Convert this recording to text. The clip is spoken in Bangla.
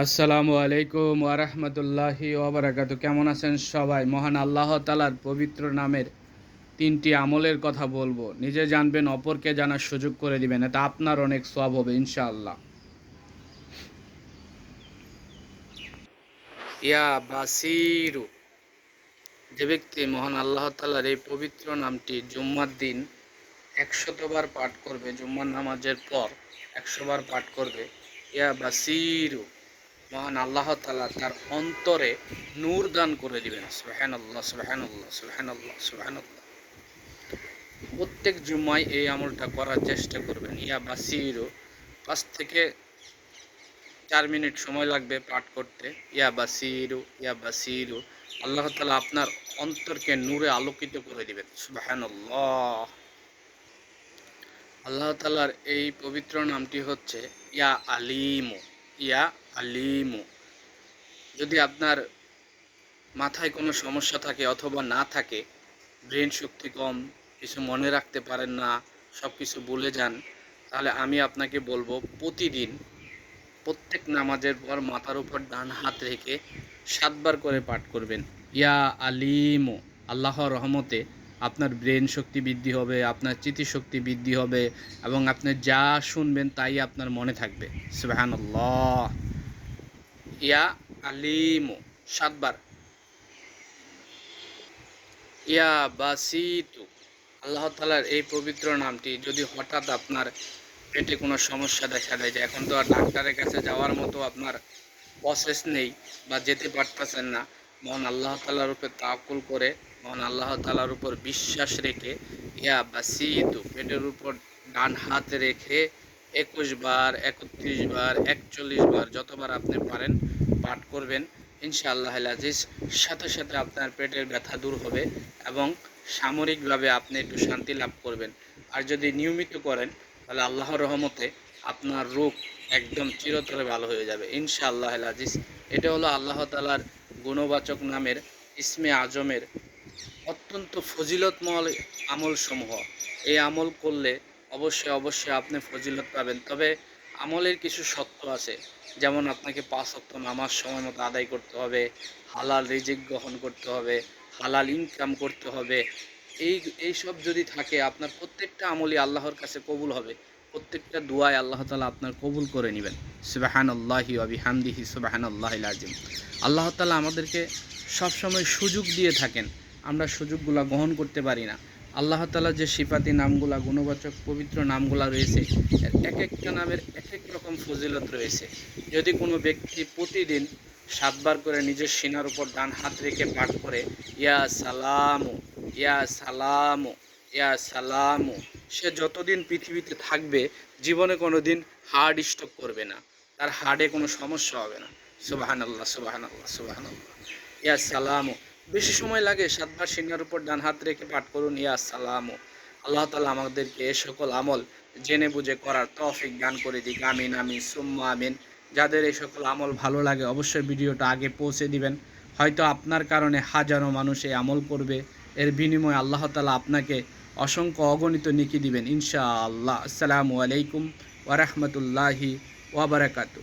আসসালামু আলাইকুম ওয়ারহমতুল্লাহি ওবরাকাত কেমন আছেন সবাই? মহান আল্লাহ তালার পবিত্র নামের তিনটি আমলের কথা বলব। নিজে জানবেন, অপরকে জানার সুযোগ করে দিবেন। এটা আপনার অনেক সব হবে, ইনশাআল্লাহ। ইয়া বাসিরু। যে ব্যক্তি মহান আল্লাহ তালার এই পবিত্র নামটি জুম্মার দিন একশতবার পাঠ করবে, জুম্মার নামাজের পর একশোবার পাঠ করবে, ইয়া বাসিরু। মহান আল্লাহ তালা তার অন্তরে নূর দান করে দিবেন। সুহান আল্লাহ সুহান আল্লাহ আল্লাহ আল্লাহ প্রত্যেক জুম্মায় এই আমলটা করার চেষ্টা করবেন। ইয়া বাসিরু, পাঁচ থেকে চার মিনিট সময় লাগবে পাঠ করতে। ইয়া বাসিরু ইয়া বাসিরু, আল্লাহ তালা আপনার অন্তরকে নূরে আলোকিত করে দিবেন। সুবাহান আল্লাহ তালার এই পবিত্র নামটি হচ্ছে ইয়া আলিমু। ইয়া আলিমু। যদি আপনার মাথায় কোনো সমস্যা থাকে অথবা না থাকে, ব্রেন শক্তি কম, কিছু মনে রাখতে পারেন না সব কিছু ভুলে যান, তাহলে আমি আপনাকে বলব প্রতিদিন প্রত্যেক নামাজের পর মাথার উপর ডান হাত রেখে সাতবার করে পাঠ করবেন। ইয়া আলিমু, আল্লাহর রহমতে আপনার ব্রেন শক্তি বৃদ্ধি হবে, আপনার স্মৃতিশক্তি বৃদ্ধি হবে এবং আপনি যা শুনবেন তাই আপনার মনে থাকবে। সুবাহান্লাহ ইয়া আলিমু, সাতবার। ইয়া বাসিতু। আল্লাহ তালার এই পবিত্র নামটি যদি হঠাৎ আপনার পেটে কোনো সমস্যা দেখা দেয়, যে এখন তো আর ডাক্তারের কাছে যাওয়ার মতো আপনার প্রসেস নেই বা যেতে পারতেছেন না, মহান আল্লাহ তালার উপর তাকুল করে মহান আল্লাহ তালার উপর বিশ্বাস রেখে, ইয়া বা বাসিতু, পেটের উপর ডান হাত রেখে একুশ বার, একত্রিশ বার, একচল্লিশ বার যতবার আপনি পারেন পাঠ করবেন। ইনশাআল্লাহ আজিজ, সাথে সাথে আপনার পেটের ব্যথা দূর হবে এবং সামরিকভাবে আপনি একটু শান্তি লাভ করবেন। আর যদি নিয়মিত করেন, তাহলে আল্লাহর রহমতে আপনার রোগ একদম চিরতরে ভালো হয়ে যাবে। ইনশাআল্লাহ আজিজ, এটা হলো আল্লাহ তালার গুণবাচক নামের ইসমে আজমের অত্যন্ত ফজিলতময় আমল সমূহ এই আমল করলে অবশ্যই অবশ্যই আপনি ফজিলত পাবেন। তবে আমলের কিছু সত্য আছে। যেমন আপনাকে পাঁচ অক্ট নামাজ সময় মতো আদায় করতে হবে, হালাল রিজিক গ্রহণ করতে হবে, হালাল ইনকাম করতে হবে। এই এইসব যদি থাকে, আপনার প্রত্যেকটা আমলই আল্লাহর কাছে কবুল হবে। প্রত্যেকটা দুয়ায় আল্লাহ তালা আপনার কবুল করে নেবেন। সুবাহান আল্লাহি আবি হামদিহি সুবাহান আল্লাহ আল্লাহ তালা আমাদেরকে সবসময় সুযোগ দিয়ে থাকেন। আমরা সুযোগগুলো গ্রহণ করতে পারি না। আল্লাহ তালা যে সিফাতি নামগুলা, গুণবাচক, পবিত্র নামগুলা রয়েছে এক একটা নামের এক এক রকম ফজিলত রয়েছে। যদি কোনো ব্যক্তি প্রতিদিন সাতবার করে নিজের সিনার উপর ডান হাত রেখে পাঠ করে, ইয়া সালামু ইয়া সালামু ইয়া সালামু সে যতদিন পৃথিবীতে থাকবে, জীবনে কোনো দিন হার্ট স্ট্রোক করবে না। তার হার্টে কোনো সমস্যা হবে না। সুবাহান আল্লাহ সুবাহান আল্লাহ সুবাহান আল্লাহ ইয়া সালামু বেশি সময় লাগে সাতবার সিংহের উপর ডান হাত রেখে পাঠ করুন, ইয়া সালামু। আল্লাহ তালা আমাদেরকে এ সকল আমল জেনে বুঝে করার তৌফিক দান করে দিক, আমিন আমিন, সুম্মা, আমিন। যাদের এই সকল আমল ভালো লাগে অবশ্যই ভিডিওটা আগে পৌঁছে দিবেন। হয়তো আপনার কারণে হাজারো মানুষ এই আমল করবে। এর বিনিময়ে আল্লাহ তালা আপনাকে অসংখ্য অগণিত নিকি দিবেন, ইনশাআল্লাহ। আসসালামু আলাইকুম ওরহমতুল্লাহি ওবরাকাতু